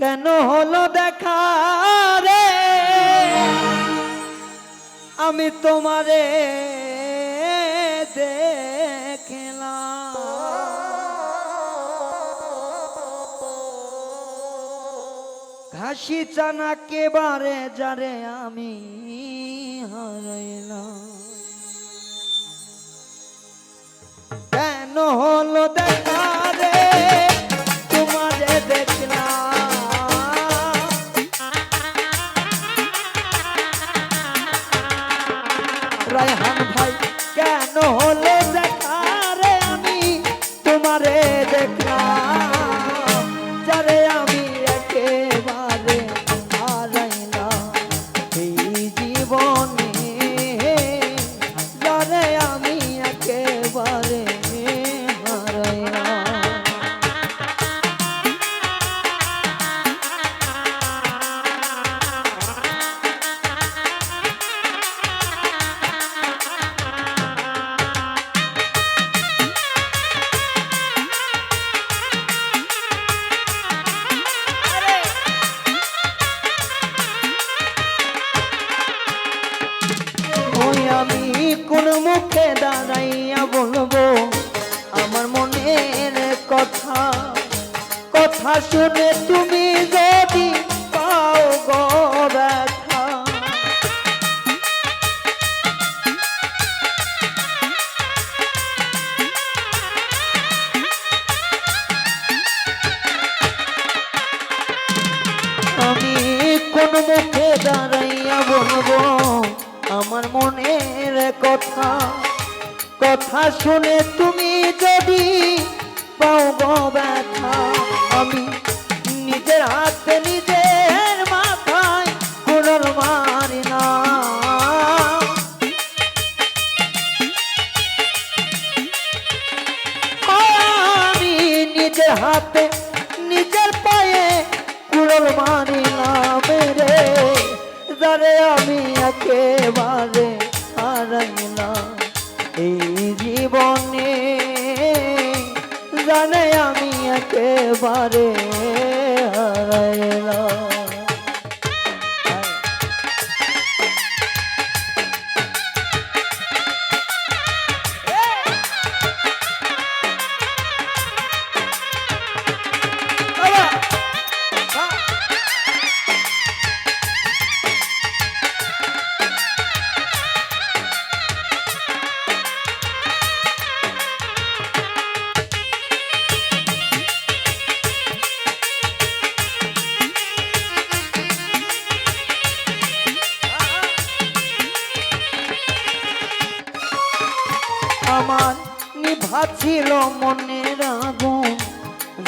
কেন হলো দেখা রে? আমি তোমারে দেখলাম। ঘাসি চানা কেবারে যারে আমি হারাইলাম। কেন হলো দেখা মুখে দাঁড়াইয়া বলব, আমার মনের কথা কথা শুনে তুমি যদি পাও গো আমি কোন মুখে দাঁড়াইয়া বলব আমার মনের কথা কথা শুনে তুমি যদি পাও ব্যথা, আমি নিজের হাতে, নিজের মাথায় কুড়ল মারি না। আমি নিজের হাতে, নিজের পায়ে কুড়ল মারিলাম রে যারে আমি একেবারে হারাইলাম এই জীবনে জানে আমি একেবারে হারাই আমার নিভা ছিল মনের আগুন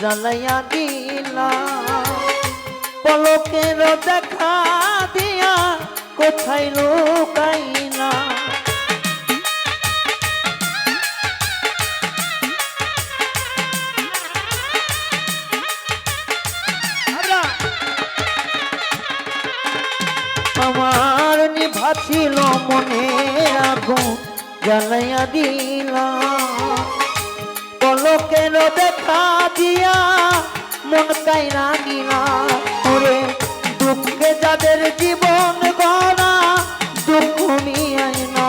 জ্বালাইয়া দিলা। পলকের দেখা দিয়া কোথায় লুকাইলা? জ্বালাইয়া দিলা পলকের দেখা দিয়া মন কাইরা নিলা ওরে, দুঃখে যাদের জীবন গড়া, দুঃখ মিয়াই না।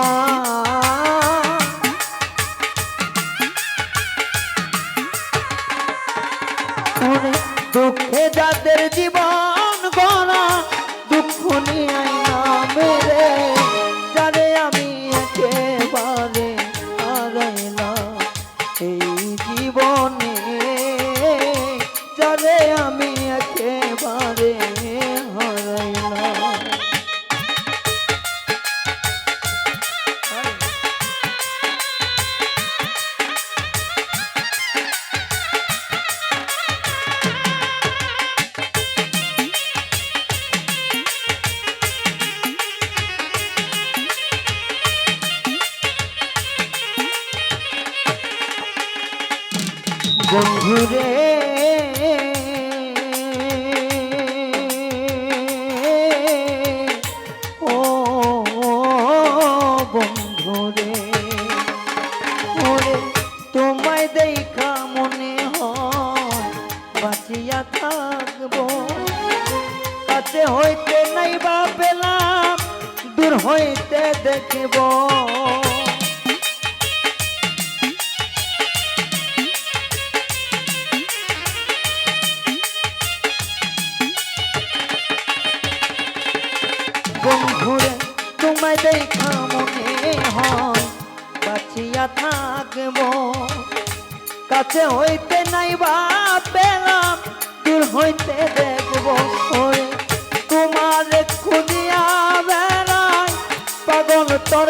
দুঃখে যাদের জীবন গড়া, দুঃখ নিয়ে বন্ধুরে। ও বন্ধুরে, ওরে তোমায় দেখা মনে হয়, বাঁচিয়া থাকব। কাছে হইতে নাই বা পেলাম, দূর হইতে দেখব। তোমায় দেখা মনে হয়। বাঁচিয়া থাকব। কাছে হইতে নাই বা পেলাম, দূর হইতে দেখব তোমার খুঁজিয়া বেড়াই, পাগল তোর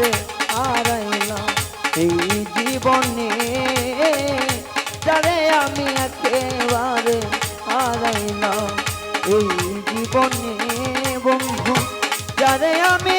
কাছে হারাইলাম। এই জীবনে যারে আমি একেবারে হারাইলাম। এই জীবনে বন্ধু যারে আমি